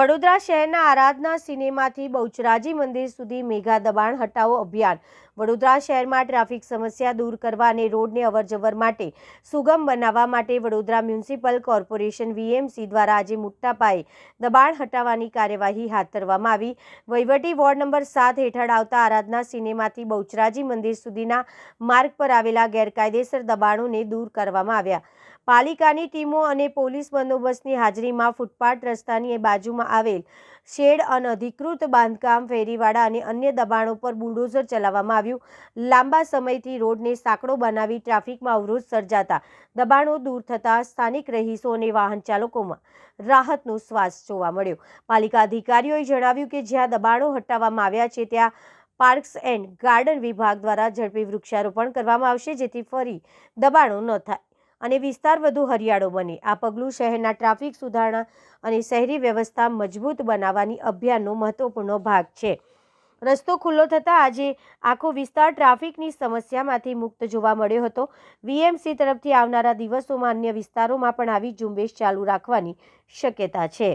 વડોદરા શહેરના આરાધના સિનેમાથી બહુચરાજી મંદિર સુધી મેગા દબાણ હટાવો અભિયાન. વડોદરા શહેરમાં ટ્રાફિક સમસ્યા દૂર કરવા અને રોડને અવરજવર માટે સુગમ બનાવવા માટે વડોદરા મ્યુનિસિપલ કોર્પોરેશન વીએમસી દ્વારા આજે મોટા પાયે દબાણ હટાવવાની કાર્યવાહી હાથ ધરવામાં આવી. વહીવટી વોર્ડ નંબર સાત હેઠળ આવતા આરાધના સિનેમાથી બહુચરાજી મંદિર સુધીના માર્ગ પર આવેલા ગેરકાયદેસર દબાણોને દૂર કરવામાં આવ્યા. પાલિકાની ટીમો અને પોલીસ બંદોબસ્તની હાજરીમાં ફૂટપાથ રસ્તાની બાજુમાં આવેલ શેડ અનધિકૃત બાંધકામ ફેરીવાળા અને અન્ય દબાણો પર બુલડોઝર ચલાવવામાં આવ્યું. લાંબા સમયથી રોડને સાંકડો બનાવી ટ્રાફિકમાં અવરોધ સર્જાતા દબાણો દૂર થતાં સ્થાનિક રહીશો અને વાહન ચાલકોમાં રાહતનો શ્વાસ જોવા મળ્યો. પાલિકા અધિકારીઓએ જણાવ્યું કે જ્યાં દબાણો હટાવવામાં આવ્યા છે, ત્યાં પાર્ક્સ એન્ડ ગાર્ડન વિભાગ દ્વારા ઝડપી વૃક્ષારોપણ કરવામાં આવશે, જેથી ફરી દબાણો ન થાય. અને વિસ્તાર વધુ હરિયાળો બને. આ પગલું શહેરના ટ્રાફિક સુધારણા અને શહેરી વ્યવસ્થા મજબૂત બનાવવાની અભિયાનનો મહત્વપૂર્ણ ભાગ છે. રસ્તો ખુલ્લો થતાં આજે આખો વિસ્તાર ટ્રાફિકની સમસ્યામાંથી મુક્ત જોવા મળ્યો હતો. વીએમસી તરફથી આવનારા દિવસોમાં અન્ય વિસ્તારોમાં પણ આવી ઝુંબેશ ચાલુ રાખવાની શક્યતા છે.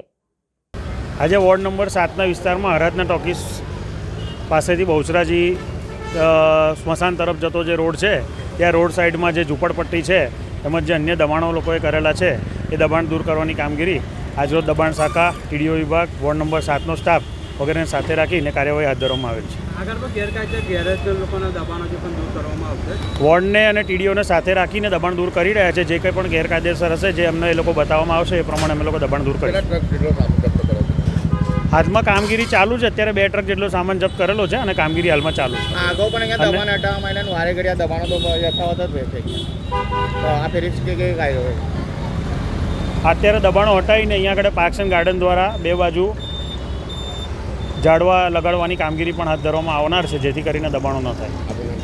આજે વોર્ડ નંબર સાતના વિસ્તારમાં આરાધના ટોકીસ પાસેથી બહુચરાજી સ્મશાન તરફ જતો જે રોડ છે, ત્યાં રોડ સાઈડમાં જે ઝૂંપડપટ્ટી છે તેમજ જે અન્ય દબાણો લોકોએ કરેલા છે એ દબાણ દૂર કરવાની કામગીરી આજરોજ દબાણ શાખા ટીડીઓ વિભાગ વોર્ડ નંબર સાતનો સ્ટાફ વગેરેને સાથે રાખીને કાર્યવાહી હાથ ધરવામાં આવેલ છે. આગળ પણ ગેરકાયદે ગેરેજ લોકોના દબાણો જે પણ દૂર કરવામાં આવશે? વોર્ડને અને ટીડીઓને સાથે રાખીને દબાણ દૂર કરી રહ્યા છે જે કંઈ પણ ગેરકાયદેસર હશે જે અમને એ લોકો બતાવવામાં આવશે એ પ્રમાણે અમે લોકો દબાણ દૂર કરીશું. હાલમાં કામગીરી ચાલુ છે. અત્યારે બે ટ્રક જેટલો સામાન જપ્ત કરેલો છે અને કામગીરી હાલમાં ચાલુ છે. અગાઉ પણ અહીંયા દબાણ હટાવવા માંડ્યા વારે ઘડિયા દબાણો તો યથાવત જ છે અહીંયા. તો આ ફેરી કે કઈ કાયદો હોય. અત્યારે દબાણો હટાવીને અહીંયા આગળ પાર્ક્સ ગાર્ડન દ્વારા બે બાજુ ઝાડવા લગાડવાની કામગીરી પણ હાથ ધરવામાં આવનાર છે જેથી કરીને દબાણો ન થાય.